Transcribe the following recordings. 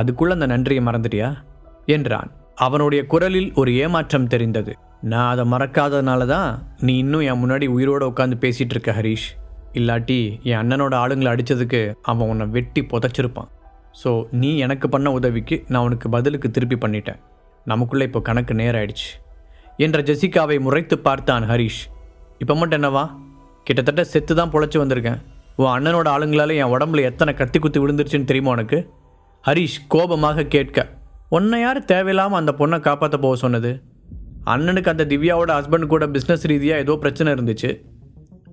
அதுக்குள்ள அந்த நன்றியை மறந்துட்டியா? என்றான். அவனுடைய குரலில் ஒரு ஏமாற்றம் தெரிந்தது. நான் அதை மறக்காததுனால தான் நீ இன்னும் என் முன்னாடி உயிரோடு உட்காந்து பேசிட்டு இருக்க ஹரீஷ். இல்லாட்டி என் அண்ணனோட ஆளுங்களை அடித்ததுக்கு அவன் உன்னை வெட்டி புதைச்சிருப்பான். ஸோ நீ எனக்கு பண்ண உதவிக்கு நான் உனக்கு பதிலுக்கு திருப்பி பண்ணிட்டேன். நமக்குள்ளே இப்போ கணக்கு நேராயிடுச்சு. என்ற ஜெசிகாவை முறைத்து பார்த்தான் ஹரீஷ். இப்போ மட்டும் என்னவா கிட்டத்தட்ட செத்து தான் பொழைச்சி வந்திருக்கேன். உன் அண்ணனோட ஆளுங்களால் என் உடம்புல எத்தனை கத்தி குத்து விழுந்துருச்சுன்னு தெரியுமா உனக்கு? ஹரீஷ் கோபமாக கேட்க உன்னை யார் தேவையில்லாமல் அந்த பொண்ணை காப்பாற்ற போக சொன்னது? அண்ணனுக்கு அந்த திவ்யாவோட ஹஸ்பண்ட் கூட பிஸ்னஸ் ரீதியாக ஏதோ பிரச்சனை இருந்துச்சு.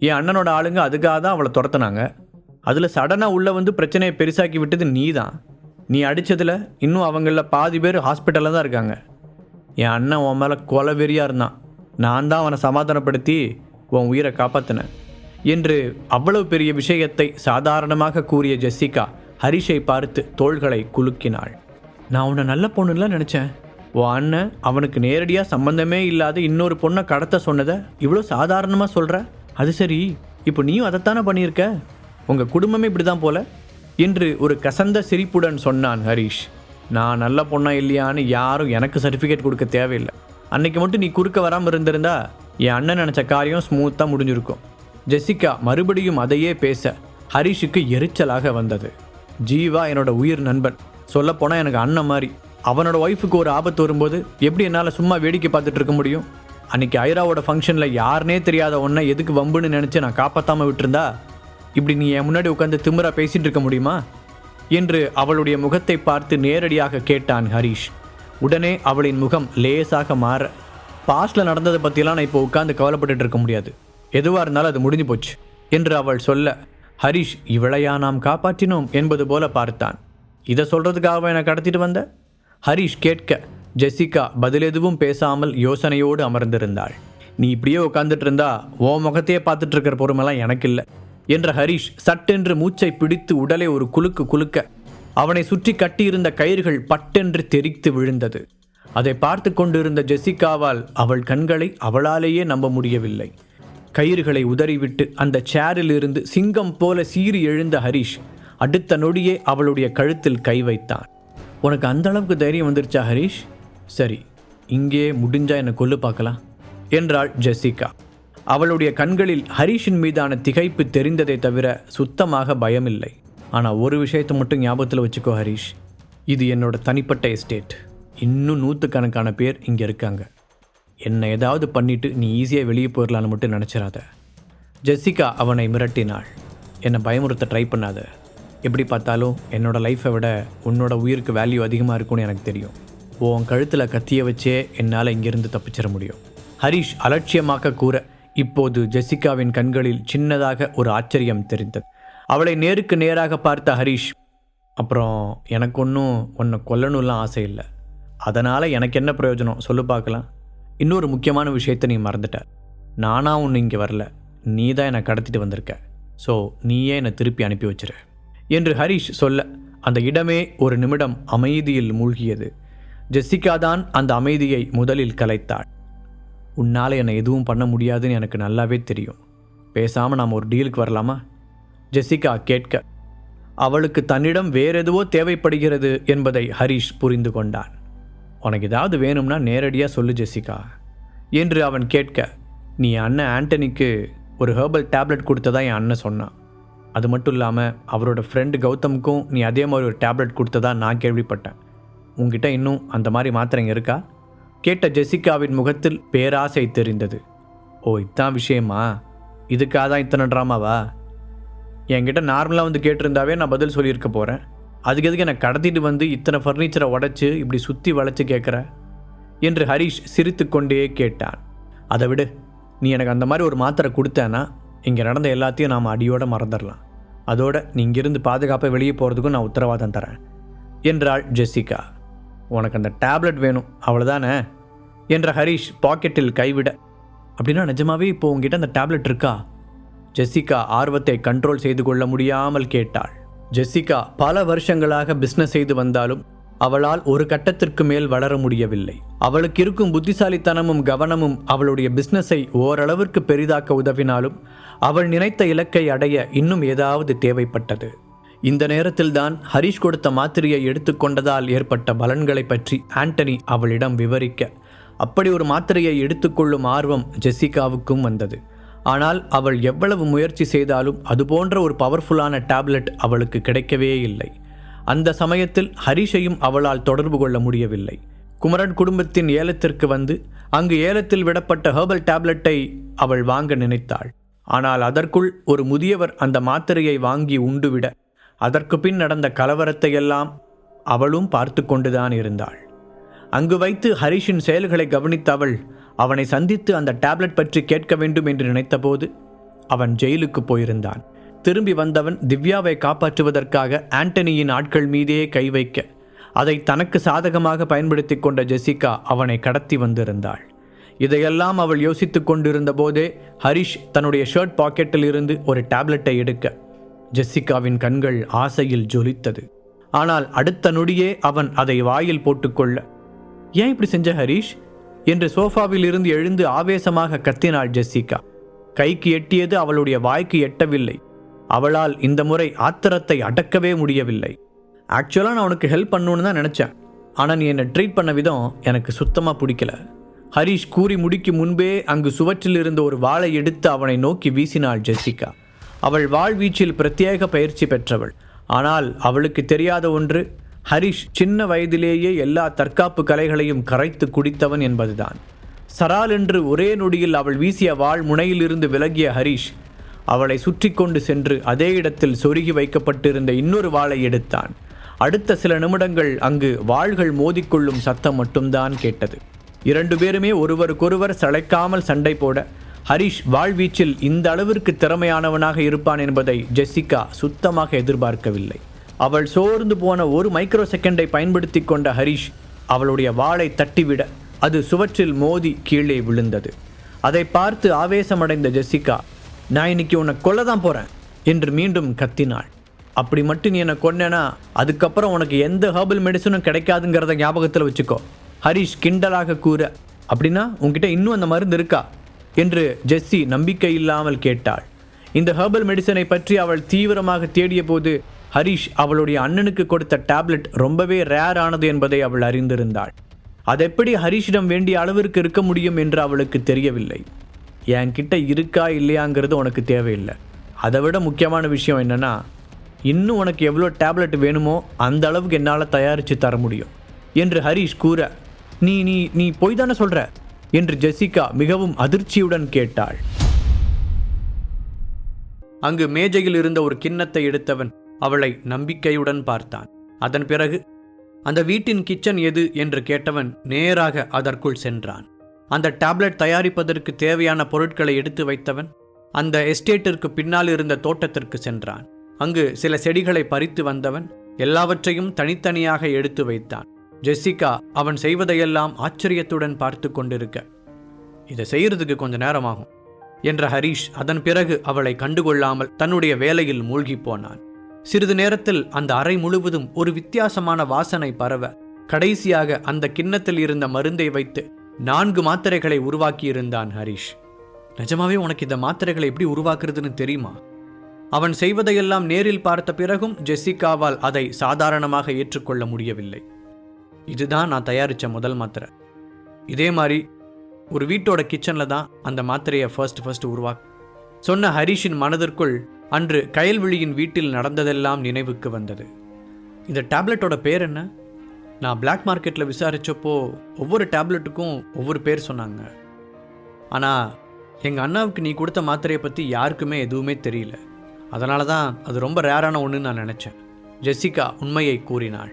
என் அண்ணனோட ஆளுங்க அதுக்காக தான் அவளை துரத்துனாங்க. அதில் சடனாக உள்ளே வந்து பிரச்சனையை பெருசாக்கி விட்டது நீ தான் நீ அடித்ததில் இன்னும் அவங்களில் பாதி பேர் ஹாஸ்பிட்டலில் தான் இருக்காங்க. என் அண்ணன் உன் மேலே கொலவெறியாக இருந்தான். நான் தான் அவனை சமாதானப்படுத்தி உன் உயிரை காப்பாற்றினேன் என்று அவ்வளவு பெரிய விஷயத்தை சாதாரணமாக கூறிய ஜெஸ்ஸிகா ஹரிஷை பார்த்து தோள்களை குலுக்கினாள். நான் உன்னை நல்ல பொண்ணுலாம் நினச்சேன். உன் அண்ணன் அவனுக்கு நேரடியாக சம்பந்தமே இல்லாத இன்னொரு பொண்ணை கடத்த சொன்னதை இவ்வளோ சாதாரணமாக சொல்கிற அது சரி இப்போ நீயும் அதைத்தானே பண்ணியிருக்க? உங்கள் குடும்பமே இப்படி தான் போல? என்று ஒரு கசந்த சிரிப்புடன் சொன்னான் ஹரிஷ். நான் நல்ல பொண்ணா இல்லையான்னு யாரும் எனக்கு சர்டிஃபிகேட் கொடுக்க தேவையில்லை. அன்னைக்கு மட்டும் நீ குறுக்க வராமல் இருந்திருந்தா என் அண்ணன் நினச்ச காரியம் ஸ்மூத்தாக முடிஞ்சிருக்கும். ஜெசிகா மறுபடியும் அதையே பேச ஹரிஷுக்கு எரிச்சலாக வந்தது. ஜீவா என்னோட உயிர் நண்பன். சொல்லப்போனால் எனக்கு அண்ணன் மாதிரி. அவனோட ஒய்ஃபுக்கு ஒரு ஆபத்து வரும்போது எப்படி என்னால் சும்மா வேடிக்கை பார்த்துட்டு இருக்க முடியும்? அன்னைக்கு ஐராவோட ஃபங்க்ஷனில் யாருனே தெரியாத ஒன்றை எதுக்கு வம்புன்னு நினச்சி நான் காப்பாற்றாமல் விட்டுருந்தா? இப்படி நீ என் முன்னாடி உட்காந்து திமிரா பேசிகிட்டு இருக்க முடியுமா? என்று அவளுடைய முகத்தை பார்த்து நேரடியாக கேட்டான் ஹரீஷ். உடனே அவளின் முகம் லேசாக மாற பாஸ்டில் நடந்ததை பற்றிலாம் நான் இப்போ உட்காந்து கவலைப்பட்டுட்டு இருக்க முடியாது. எதுவாக இருந்தாலும் அது முடிஞ்சு போச்சு என்று அவள் சொல்ல ஹரிஷ் இவளையா நாம் காப்பாற்றினோம் என்பது போல பார்த்தான். இதை சொல்கிறதுக்காக என்னை கடத்திட்டு வந்த? ஹரிஷ் கேட்க ஜெசிகா பதில் எதுவும் பேசாமல் யோசனையோடு அமர்ந்திருந்தாள். நீ இப்படியே உட்காந்துட்டு இருந்தா ஓ முகத்தையே பார்த்துட்டு இருக்கிற பொறுமெல்லாம் எனக்கு இல்லை என்ற ஹரிஷ் சட்டென்று மூச்சை பிடித்து உடலை ஒரு குலுக்கு குலுக்க அவனை சுற்றி கட்டியிருந்த கயிறுகள் பட்டென்று தெறித்து விழுந்தது. அதை பார்த்து கொண்டிருந்த ஜெசிகாவால் அவள் கண்களை அவளாலேயே நம்ப முடியவில்லை. கயிறுகளை உதறிவிட்டு அந்த சேரிலிருந்து சிங்கம் போல சீறி எழுந்த ஹரீஷ் அடுத்த நொடியே அவளுடைய கழுத்தில் கை வைத்தான். உனக்கு அந்த அளவுக்கு தைரியம் வந்துருச்சா ஹரீஷ்? சரி இங்கே முடிஞ்சா என்னை கொல்லு பார்க்கலாம் என்றாள் ஜெசிகா. அவளுடைய கண்களில் ஹரீஷின் மீதான திகைப்பு தெரிந்ததை தவிர சுத்தமாக பயமில்லை. ஆனால் ஒரு விஷயத்தை மட்டும் ஞாபகத்தில் வச்சுக்கோ ஹரீஷ். இது என்னோட தனிப்பட்ட எஸ்டேட். இன்னும் நூற்றுக்கணக்கான பேர் இங்கே இருக்காங்க. என்னை ஏதாவது பண்ணிட்டு நீ ஈஸியாக வெளியே போயிடலான்னு மட்டும் நினச்சிடாத ஜெசிகா அவனை மிரட்டினாள். என்னை பயமுறுத்த ட்ரை பண்ணாத. எப்படி பார்த்தாலும் என்னோடய லைஃப்பை விட உன்னோட உயிருக்கு வேல்யூ அதிகமாக இருக்கும்னு எனக்கு தெரியும். உன் கழுத்தில் கத்திய வச்சே என்னால் இங்கிருந்து தப்பிச்சிட முடியும். ஹரீஷ் அலட்சியமாக கூற இப்போது ஜெசிகாவின் கண்களில் சின்னதாக ஒரு ஆச்சரியம் தெரிந்தது. அவளை நேருக்கு நேராக பார்த்த ஹரீஷ் அப்புறம் எனக்கு ஒன்றும் உன்னை கொல்லணும்லாம் ஆசை இல்லை. அதனால் எனக்கு என்ன பிரயோஜனம்? சொல்லு பார்க்கலாம். இன்னொரு முக்கியமான விஷயத்தை நீ மறந்துட்ட. நானா ஒன்று இங்கே வரல. நீ தான் என்னை கடத்திட்டு வந்திருக்க. ஸோ நீயே என்னை திருப்பி அனுப்பி வச்சிரு. என்று ஹரீஷ் சொல்ல அந்த இடமே ஒரு நிமிடம் அமைதியில் மூழ்கியது. ஜெசிகா தான் அந்த அமைதியை முதலில் கலைத்தாள். உன்னால் என்னை எதுவும் பண்ண முடியாதுன்னு எனக்கு நல்லாவே தெரியும். பேசாமல் நாம் ஒரு டீலுக்கு வரலாமா? ஜெசிகா கேட்க அவளுக்கு தன்னிடம் வேறெதுவோ தேவைப்படுகிறது என்பதை ஹரீஷ் புரிந்து கொண்டான். உனக்கு ஏதாவது வேணும்னா நேரடியாக சொல்லு ஜெசிகா என்று அவன் கேட்க நீ அண்ணன் ஆண்டனிக்கு ஒரு ஹெர்பல் டேப்லெட் கொடுத்ததா? என் அண்ணன் சொன்னான் அது மட்டும் இல்லாமல் அவரோட ஃப்ரெண்டு கௌதமுக்கும் நீ அதே மாதிரி ஒரு டேப்லெட் கொடுத்ததா நான் கேள்விப்பட்டேன். உங்ககிட்ட இன்னும் அந்த மாதிரி மாத்திரைங்க இருக்கா? கேட்ட ஜெசிகாவின் முகத்தில் பேராசை தெரிந்தது. ஓ இதான் விஷயமா? இதுக்காக தான் இத்தனை ட்ராமாவா என்கிட்ட நார்மலாக வந்து கேட்டிருந்தாவே நான் பதில் சொல்லியிருக்க போகிறேன் அதுக்கு எதுக்கு என்னை கடத்திட்டு வந்து இத்தனை ஃபர்னிச்சரை உடைச்சி இப்படி சுற்றி வளைச்சு கேட்குற என்று ஹரீஷ் சிரித்துக்கொண்டே கேட்டான். அதை விடு. நீ எனக்கு அந்த மாதிரி ஒரு மாத்திரை கொடுத்தேன்னா இங்கே நடந்த எல்லாத்தையும் நாம் அடியோடு மறந்துடலாம். அதோட நீ இங்கிருந்து பாதுகாப்பாக வெளியே போகிறதுக்கும் நான் உத்தரவாதம் தரேன் என்றாள் ஜெசிகா. உனக்கு அந்த டேப்லெட் வேணும். அவ்வளோதானே என்ற ஹரீஷ் பாக்கெட்டில் கைவிட அப்படின்னா நிஜமாவே இப்போ உங்ககிட்ட அந்த டேப்லெட் இருக்கா? ஜெசிகா ஆர்வத்தை கண்ட்ரோல் செய்து கொள்ள முடியாமல் கேட்டாள். ஜெசிகா பல வருஷங்களாக பிஸ்னஸ் செய்து வந்தாலும் அவளால் ஒரு கட்டத்திற்கு மேல் வளர முடியவில்லை. அவளுக்கு இருக்கும் புத்திசாலித்தனமும் கவனமும் அவளுடைய பிஸ்னஸை ஓரளவிற்கு பெரிதாக்க உதவினாலும் அவள் நினைத்த இலக்கை அடைய இன்னும் ஏதாவது தேவைப்பட்டது. இந்த நேரத்தில்தான் ஹரிஷ் கொடுத்த மாத்திரையை எடுத்துக்கொண்டதால் ஏற்பட்ட பலன்களை பற்றி ஆண்டனி அவளிடம் விவரிக்க அப்படி ஒரு மாத்திரையை எடுத்துக்கொள்ளும் ஆர்வம் ஜெசிகாவுக்கும் வந்தது. ஆனால் அவள் எவ்வளவு முயற்சி செய்தாலும் அதுபோன்ற ஒரு பவர்ஃபுல்லான டேப்லெட் அவளுக்கு கிடைக்கவே இல்லை. அந்த சமயத்தில் ஹரிஷையும் அவளால் தொடர்பு கொள்ள முடியவில்லை. குமரன் குடும்பத்தின் ஏலத்திற்கு வந்து அங்கு ஏலத்தில் விடப்பட்ட ஹெர்பல் டேப்லெட்டை அவள் வாங்க நினைத்தாள். ஆனால் அதற்குள் ஒரு முதியவர் அந்த மாத்திரையை வாங்கி உண்டுவிட அதற்கு பின் நடந்த கலவரத்தை எல்லாம் அவளும் பார்த்து கொண்டுதான் இருந்தாள். அங்கு வைத்து ஹரிஷின் செயல்களை கவனித்த அவள் அவனை சந்தித்து அந்த டேப்லெட் பற்றி கேட்க வேண்டும் என்று நினைத்தபோது அவன் ஜெயிலுக்கு போயிருந்தான். திரும்பி வந்தவன் திவ்யாவை காப்பாற்றுவதற்காக ஆண்டனியின் ஆட்கள் மீதே கை வைக்க அதை தனக்கு சாதகமாக பயன்படுத்தி கொண்ட ஜெசிகா அவனை கடத்தி வந்திருந்தாள். இதையெல்லாம் அவள் யோசித்துக் கொண்டிருந்த போதே ஹரிஷ் தன்னுடைய ஷர்ட் பாக்கெட்டில் இருந்து ஒரு டேப்லெட்டை எடுக்க ஜெசிகாவின் கண்கள் ஆசையில் ஜொலித்தது. ஆனால் அடுத்த நொடியே அவன் அதை வாயில் போட்டுக்கொள்ள ஏன் இப்படி செஞ்ச ஹரிஷ்? என்று சோஃபாவில் இருந்து எழுந்து ஆவேசமாக கத்தினாள் ஜெசிகா. கைக்கு எட்டியது அவளுடைய வாய்க்கு எட்டவில்லை. அவளால் இந்த முறை ஆத்திரத்தை அடக்கவே முடியவில்லை. ஆக்சுவலாக நான் உனக்கு ஹெல்ப் பண்ணணுன்னு தான் நினச்சேன். ஆனால் நீ என்னை ட்ரீட் பண்ண விதம் எனக்கு சுத்தமாக பிடிக்கல. ஹரிஷ் கூறி முடிக்கும் முன்பே அங்கு சுவற்றில் இருந்த ஒரு வாளை எடுத்து அவனை நோக்கி வீசினாள் ஜெசிகா. அவள் வாழ்வீச்சில் பிரத்யேக பயிற்சி பெற்றவள். ஆனால் அவளுக்கு தெரியாத ஒன்று ஹரிஷ் சின்ன வயதிலேயே எல்லா தற்காப்பு கலைகளையும் கரைத்து குடித்தவன் என்பதுதான். சரால் என்று ஒரே நொடியில் அவள் வீசிய வாள் முனையிலிருந்து விலகிய ஹரிஷ் அவளை சுற்றி கொண்டு சென்று அதே இடத்தில் சொருகி வைக்கப்பட்டிருந்த இன்னொரு வாளை எடுத்தான். அடுத்த சில நிமிடங்கள் அங்கு வாள்கள் மோதிக்கொள்ளும் சத்தம் மட்டும்தான் கேட்டது. இரண்டு பேருமே ஒருவருக்கொருவர் சளைக்காமல் சண்டை போட ஹரிஷ் வாழ்வீச்சில் இந்த அளவிற்கு திறமையானவனாக இருப்பான் என்பதை ஜெசிகா சுத்தமாக எதிர்பார்க்கவில்லை. அவள் சோர்ந்து போன ஒரு மைக்ரோ செகண்டை பயன்படுத்தி கொண்ட ஹரிஷ் அவளுடைய வாளை தட்டிவிட அது சுவற்றில் மோதி கீழே விழுந்தது. அதை பார்த்து ஆவேசமடைந்த ஜெசிகா நான் இன்னைக்கு உன்னை கொல்ல தான் போகிறேன் என்று மீண்டும் கத்தினாள். அப்படி மட்டும் நீ என்னை கொன்னேனா அதுக்கப்புறம் உனக்கு எந்த ஹர்பல் மெடிசனும் கிடைக்காதுங்கிறத ஞாபகத்தில் வச்சுக்கோ ஹரிஷ் கிண்டலாக கூற அப்படின்னா உன்கிட்ட இன்னும் அந்த மருந்து இருக்கா? என்று ஜெஸ்ஸி நம்பிக்கை இல்லாமல் கேட்டாள். இந்த ஹெர்பல் மெடிசனை பற்றி அவள் தீவிரமாக தேடிய போது ஹரிஷ் அவளுடைய அண்ணனுக்கு கொடுத்த டேப்லெட் ரொம்பவே ரேர் ஆனது என்பதை அவள் அறிந்திருந்தாள். அதெப்படி ஹரிஷிடம் வேண்டிய அளவிற்கு இருக்க முடியும் என்று அவளுக்கு தெரியவில்லை. என்கிட்ட இருக்கா இல்லையாங்கிறது உனக்கு தேவையில்லை. அதை விட முக்கியமான விஷயம் என்னென்னா இன்னும் உனக்கு எவ்வளோ டேப்லெட் வேணுமோ அந்த அளவுக்கு என்னால் தயாரித்து தர முடியும் என்று ஹரிஷ் கூற நீ நீ நீ பொய் தானே சொல்கிற என்று ஜெசிகா மிகவும் அதிர்ச்சியுடன் கேட்டாள். அங்கு மேஜையில் இருந்த ஒரு கிண்ணத்தை எடுத்தவன் அவளை நம்பிக்கையுடன் பார்த்தான். அதன் பிறகு அந்த வீட்டின் கிச்சன் எது? என்று கேட்டவன் நேராக அதற்குள் சென்றான். அந்த டேப்லெட் தயாரிப்பதற்கு தேவையான பொருட்களை எடுத்து வைத்தவன் அந்த எஸ்டேட்டிற்கு பின்னால் இருந்த தோட்டத்திற்கு சென்றான். அங்கு சில செடிகளை பறித்து வந்தவன் எல்லாவற்றையும் தனித்தனியாக எடுத்து வைத்தான். ஜெசிகா அவன் செய்வதையெல்லாம் ஆச்சரியத்துடன் பார்த்து கொண்டிருக்க இதை செய்யறதுக்கு கொஞ்ச நேரமாகும் என்ற ஹரீஷ் அதன் பிறகு அவளை கண்டுகொள்ளாமல் தன்னுடைய வேலையில் மூழ்கி போனான். சிறிது நேரத்தில் அந்த அறை முழுவதும் ஒரு வித்தியாசமான வாசனை பரவ கடைசியாக அந்த கிண்ணத்தில் இருந்த மருந்தை வைத்து நான்கு மாத்திரைகளை உருவாக்கியிருந்தான் ஹரீஷ். நிஜமாவே உனக்கு இந்த மாத்திரைகளை எப்படி உருவாக்குறதுன்னு தெரியுமா? அவன் செய்வதையெல்லாம் நேரில் பார்த்த பிறகும் ஜெசிகாவால் அதை சாதாரணமாக ஏற்றுக்கொள்ள முடியவில்லை. இதுதான் நான் தயாரித்த முதல் மாத்திரை. இதே மாதிரி ஒரு வீட்டோட கிச்சனில் தான் அந்த மாத்திரையை ஃபர்ஸ்ட் ஃபர்ஸ்ட் உருவாக் சொன்ன ஹரிஷின் மனதிற்குள் அன்று கயல்விழியின் வீட்டில் நடந்ததெல்லாம் நினைவுக்கு வந்தது. இந்த டேப்லெட்டோட பேர் என்ன? நான் பிளாக் மார்க்கெட்டில் விசாரித்தப்போ ஒவ்வொரு டேப்லெட்டுக்கும் ஒவ்வொரு பேர் சொன்னாங்க. ஆனால் எங்கள் அண்ணாவுக்கு நீ கொடுத்த மாத்திரையை பற்றி யாருக்குமே எதுவுமே தெரியல. அதனால தான் அது ரொம்ப ரேரான ஒன்றுன்னு நான் நினச்சேன். ஜெசிகா உண்மையை கூறினாள்.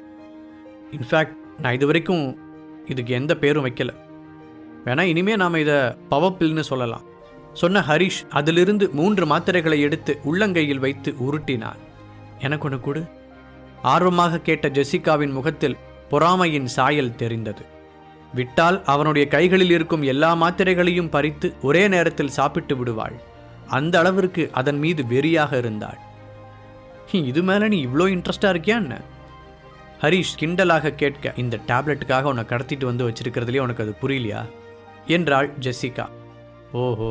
இன்ஃபேக்ட் நான் இது வரைக்கும் இதுக்கு எந்த பேரும் வைக்கல. வேணால் இனிமேல் நாம் இதை பவப்பில்னு சொல்லலாம். சொன்ன ஹரிஷ் அதிலிருந்து மூன்று மாத்திரைகளை எடுத்து உள்ளங்கையில் வைத்து உருட்டினார். எனக்கு ஒன்று கொடு. ஆர்வமாக கேட்ட ஜெசிகாவின் முகத்தில் பொறாமையின் சாயல் தெரிந்தது. விட்டால் அவனுடைய கைகளில் இருக்கும் எல்லா மாத்திரைகளையும் பறித்து ஒரே நேரத்தில் சாப்பிட்டு விடுவாள். அந்த அளவிற்கு அதன் மீது வெறியாக இருந்தாள். இது மேலே நீ இவ்வளோ இன்ட்ரெஸ்டாக இருக்கியா என்ன? ஹரீஷ் கிண்டலாக கேட்க இந்த டேப்லெட்டுக்காக உன்னை கடத்திட்டு வந்து வச்சிருக்கிறதுலே உனக்கு அது புரியலையா? என்றாள் ஜெசிகா. ஓஹோ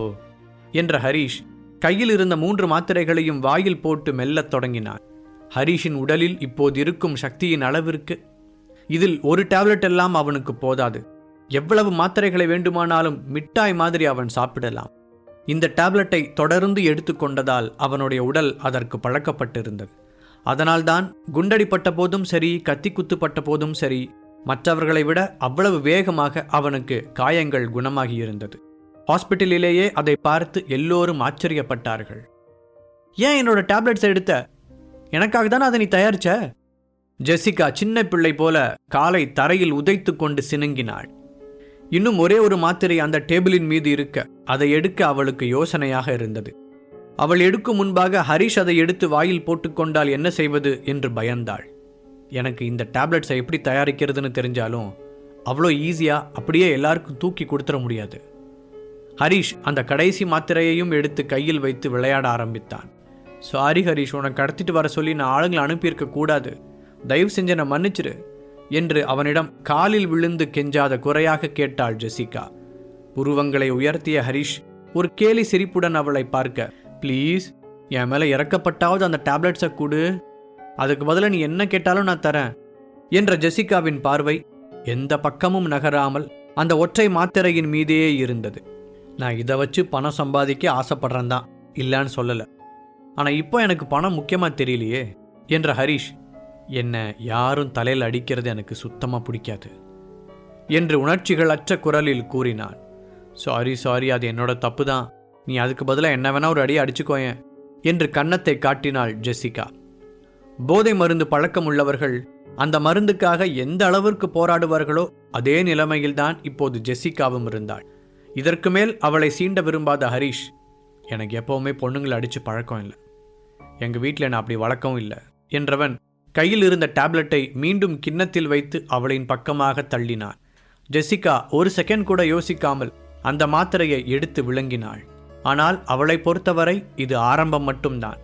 என்ற ஹரீஷ் கையில் இருந்த மூன்று மாத்திரைகளையும் வாயில் போட்டு மெல்லத் தொடங்கினான். ஹரீஷின் உடலில் இப்போது இருக்கும் சக்தியின் அளவிற்கு இதில் ஒரு டேப்லெட் எல்லாம் அவனுக்கு போதாது. எவ்வளவு மாத்திரைகளை வேண்டுமானாலும் மிட்டாய் மாதிரி அவன் சாப்பிடலாம். இந்த டேப்லெட்டை தொடர்ந்து எடுத்துக்கொண்டதால் அவனுடைய உடல் அதற்கு பழக்கப்பட்டிருந்தது. அதனால்தான் குண்டடிப்பட்ட போதும் சரி கத்தி குத்துப்பட்ட போதும் சரி மற்றவர்களை விட அவ்வளவு வேகமாக அவனுக்கு காயங்கள் குணமாகியிருந்தது. ஹாஸ்பிட்டலிலேயே அதை பார்த்து எல்லோரும் ஆச்சரியப்பட்டார்கள். ஏன் என்னோட டேப்லெட்ஸை எடுத்த? எனக்காக தானே அதை நீ தயாரிச்ச? ஜெசிகா சின்ன பிள்ளை போல காலை தரையில் உதைத்து கொண்டு சினுங்கினாள். இன்னும் ஒரே ஒரு மாத்திரை அந்த டேபிளின் மீது இருக்க அதை எடுக்க அவளுக்கு யோசனையாக இருந்தது. அவள் எடுக்கும் முன்பாக ஹரிஷ் அதை எடுத்து வாயில் போட்டுக்கொண்டால் என்ன செய்வது என்று பயந்தாள். எனக்கு இந்த டேப்லெட்ஸை எப்படி தயாரிக்கிறதுன்னு தெரிஞ்சாலும் அவ்வளோ ஈஸியாக அப்படியே எல்லாருக்கும் தூக்கி கொடுத்துட முடியாது. ஹரிஷ் அந்த கடைசி மாத்திரையையும் எடுத்து கையில் வைத்து விளையாட ஆரம்பித்தான். சாரி ஹரீஷ் உனக்கு கடத்திட்டு வர சொல்லி நான் ஆளுங்களை அனுப்பியிருக்க கூடாது. தயவு செஞ்சு நான் மன்னிச்சிரு என்று அவனிடம் காலில் விழுந்து கெஞ்சாத குறையாக கேட்டாள் ஜெசிகா. புருவங்களை உயர்த்திய ஹரிஷ் ஒரு கேலி சிரிப்புடன் அவளை பார்க்க ப்ளீஸ் என் மேலே இறக்கப்பட்டாவது அந்த டேப்லெட்ஸை கொடு. அதுக்கு பதிலாக நீ என்ன கேட்டாலும் நான் தரேன் என்ற ஜெசிகாவின் பார்வை எந்த பக்கமும் நகராமல் அந்த ஒற்றை மாத்திரையின் மீதே இருந்தது. நான் இதை வச்சு பணம் சம்பாதிக்க ஆசைப்படுறேன் தான் இல்லைன்னு சொல்லலை. ஆனால் இப்போ எனக்கு பணம் முக்கியமாக தெரியலையே என்ற ஹரிஷ் என்னை யாரும் தலையில் அடிக்கிறது எனக்கு சுத்தமாக பிடிக்காது என்று உணர்ச்சிகள் அச்ச குரலில் கூறினான். சாரி சாரி அது என்னோட தப்பு தான் நீ அதுக்கு பதிலாக என்ன வேணா ஒரு அடி அடிச்சுக்கோயேன் என்று கன்னத்தை காட்டினாள் ஜெசிகா. போதை மருந்து பழக்கம் உள்ளவர்கள் அந்த மருந்துக்காக எந்த அளவிற்கு போராடுவார்களோ அதே நிலைமையில்தான் இப்போது ஜெசிகாவும் இருந்தாள். இதற்கு மேல் அவளை சீண்ட விரும்பாத ஹரிஷ் எனக்கு எப்பவுமே பொண்ணுங்களை அடித்து பழக்கம் இல்லை. எங்கள் வீட்டில் நான் அப்படி வழக்கம் இல்லை என்றவன் கையில் இருந்த டேப்லெட்டை மீண்டும் கிண்ணத்தில் வைத்து அவளின் பக்கமாக தள்ளினான். ஜெசிகா ஒரு செகண்ட் கூட யோசிக்காமல் அந்த மாத்திரையை எடுத்து விளங்கினாள். ஆனால் அவளை பொறுத்தவரை இது ஆரம்பம் மட்டும்தான்.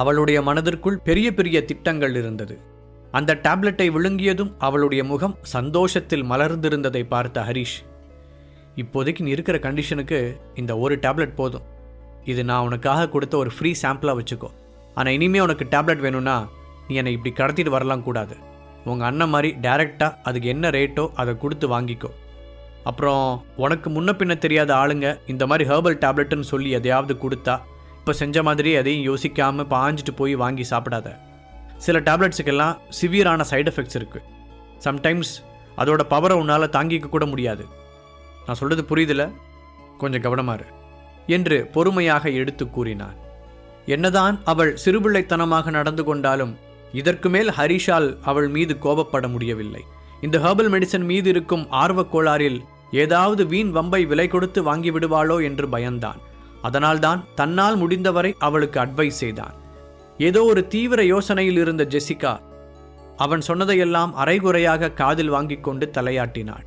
அவளுடைய மனதிற்குள் பெரிய பெரிய திட்டங்கள் இருந்தது. அந்த டேப்லெட்டை விழுங்கியதும் அவளுடைய முகம் சந்தோஷத்தில் மலர்ந்திருந்ததை பார்த்த ஹரிஷ் இப்போதைக்கு நீ இருக்கிற கண்டிஷனுக்கு இந்த ஒரு டேப்லெட் போதும். இது நான் உனக்காக கொடுத்த ஒரு ஃப்ரீ சாம்பிளாக வச்சுக்கோ. ஆனால் இனிமேல் உனக்கு டேப்லெட் வேணும்னா நீ என்னை இப்படி கடத்திட்டு வரலாம் கூடாது. உங்கள் அண்ணன் மாதிரி டைரெக்டாக அதுக்கு என்ன ரேட்டோ அதை கொடுத்து வாங்கிக்கோ. அப்புறம் உனக்கு முன்ன பின்ன தெரியாத ஆளுங்க இந்த மாதிரி ஹெர்பல் டேப்லெட்டுன்னு சொல்லி எதையாவது கொடுத்தா இப்போ செஞ்ச மாதிரி எதையும் யோசிக்காமல் பாஞ்சிட்டு போய் வாங்கி சாப்பிடாத. சில டேப்லெட்ஸுக்கெல்லாம் சிவியரான சைடு எஃபெக்ட்ஸ் இருக்குது சம்டைம்ஸ் அதோட பவரை உன்னால் தாங்கிக்க கூட முடியாது. நான் சொல்கிறது புரியுதுல? கொஞ்சம் கவனமாறு என்று பொறுமையாக எடுத்து கூறினான். என்னதான் அவள் சிறுபிள்ளைத்தனமாக நடந்து கொண்டாலும் இதற்கு மேல் ஹரிஷால் அவள் மீது கோபப்பட முடியவில்லை. இந்த ஹெர்பல் மெடிசன் மீது இருக்கும் ஆர்வக் கோளாறில் ஏதாவது வீண் வம்பை விலை கொடுத்து வாங்கி விடுவாளோ என்று பயந்தான். அதனால்தான் தன்னால் முடிந்தவரை அவளுக்கு அட்வைஸ் செய்தான். ஏதோ ஒரு தீவிர யோசனையில் இருந்த ஜெசிகா அவன் சொன்னதையெல்லாம் அரைகுறையாக காதில் வாங்கிக் கொண்டு தலையாட்டினாள்.